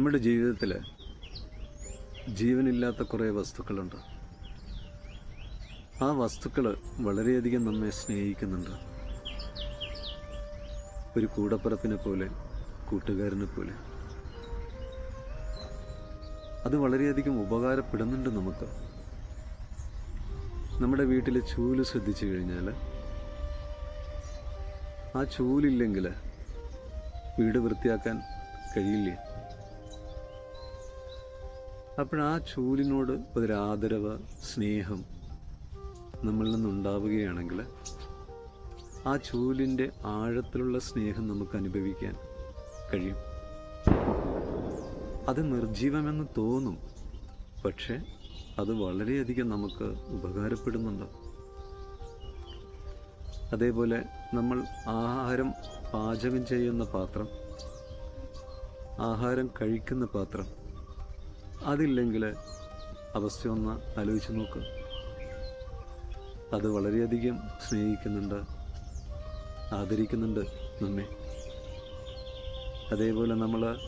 നമ്മുടെ ജീവിതത്തിൽ ജീവനില്ലാത്ത കുറേ വസ്തുക്കളുണ്ട്. ആ വസ്തുക്കൾ വളരെയധികം നമ്മെ സ്നേഹിക്കുന്നുണ്ട്. ഒരു കൂടപ്പിറപ്പിനെ പോലെ കൂട്ടുകാരനെ പോലെ. അത് വളരെയധികം ഉപകാരപ്പെടുന്നുണ്ട് നമുക്ക്. നമ്മുടെ വീട്ടിലെ ചൂൽ ശ്രദ്ധിച്ചു കഴിഞ്ഞാൽ ആ ചൂലില്ലെങ്കിൽ വീട് വൃത്തിയാക്കാൻ കഴിയില്ലേ? അപ്പോഴാ ചൂലിനോട് ഒരാദരവ് സ്നേഹം നമ്മളിൽ നിന്നുണ്ടാവുകയാണെങ്കിൽ ആ ചൂലിന്റെ ആഴത്തിലുള്ള സ്നേഹം നമുക്ക് അനുഭവിക്കാൻ കഴിയും. അത് നിർജീവമെന്ന് തോന്നും പക്ഷേ അത് വളരെയധികം നമുക്ക് ഉപകാരപ്പെടുന്നുണ്ട്. അതേപോലെ നമ്മൾ ആഹാരം പാചകം ചെയ്യുന്ന പാത്രം ആഹാരം കഴിക്കുന്ന പാത്രം അതില്ലെങ്കിൽ അവസ്ഥ ഒന്ന് ആലോചിച്ച് നോക്ക്. അത് വളരെയധികം സ്നേഹിക്കുന്നുണ്ട് ആദരിക്കുന്നുണ്ട് നമ്മെ. അതേപോലെ നമ്മൾ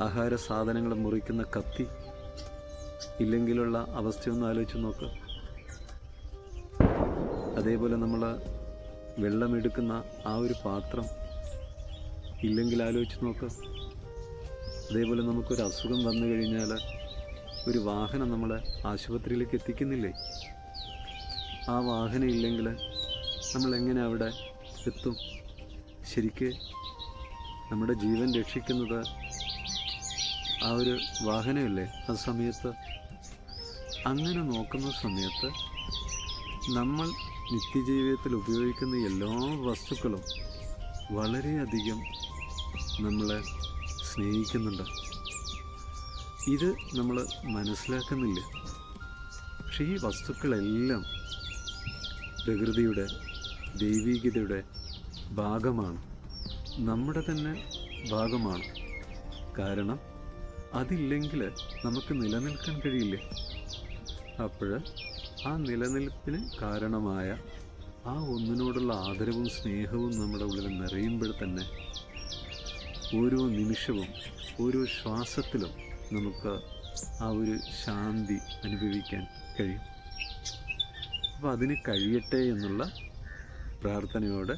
ആഹാര സാധനങ്ങൾ മുറിക്കുന്ന കത്തി ഇല്ലെങ്കിലുള്ള അവസ്ഥയൊന്ന് ആലോചിച്ച് നോക്ക്. അതേപോലെ നമ്മൾ വെള്ളമെടുക്കുന്ന ആ ഒരു പാത്രം ഇല്ലെങ്കിൽ ആലോചിച്ച് നോക്ക്. അതേപോലെ നമുക്കൊരു അസുഖം വന്നു കഴിഞ്ഞാൽ ഒരു വാഹനം നമ്മളെ ആശുപത്രിയിലേക്ക് എത്തിക്കുന്നില്ലേ? ആ വാഹനം ഇല്ലെങ്കിൽ നമ്മൾ എങ്ങനെ അവിടെ എത്തും? ശരിക്ക് നമ്മുടെ ജീവൻ രക്ഷിക്കുന്നത് ആ ഒരു വാഹനമല്ലേ? ആ സമയത്ത് അങ്ങനെ നോക്കുന്ന സമയത്ത് നമ്മൾ നിത്യജീവിതത്തിൽ ഉപയോഗിക്കുന്ന എല്ലാ വസ്തുക്കളും വളരെയധികം നമ്മളെ സ്നേഹിക്കുന്നുണ്ട്. ഇത് നമ്മൾ മനസ്സിലാക്കുന്നില്ല? പക്ഷേ ഈ വസ്തുക്കളെല്ലാം പ്രകൃതിയുടെ ദൈവീകതയുടെ ഭാഗമാണ്. നമ്മുടെ തന്നെ ഭാഗമാണ്. കാരണം അതില്ലെങ്കിൽ നമുക്ക് നിലനിൽക്കാൻ കഴിയില്ല? അപ്പോൾ ആ നിലനിൽപ്പിന് കാരണമായ ആ ഒന്നിനോടുള്ള ആദരവും സ്നേഹവും നമ്മുടെ ഉള്ളിൽ നിറയുമ്പോൾ തന്നെ ഓരോ നിമിഷവും ഓരോ ശ്വാസത്തിലും നമുക്ക് ആ ഒരു ശാന്തി അനുഭവിക്കാൻ കഴിയും. അപ്പോൾ അതിന് കഴിയട്ടെ എന്നുള്ള പ്രാർത്ഥനയോടെ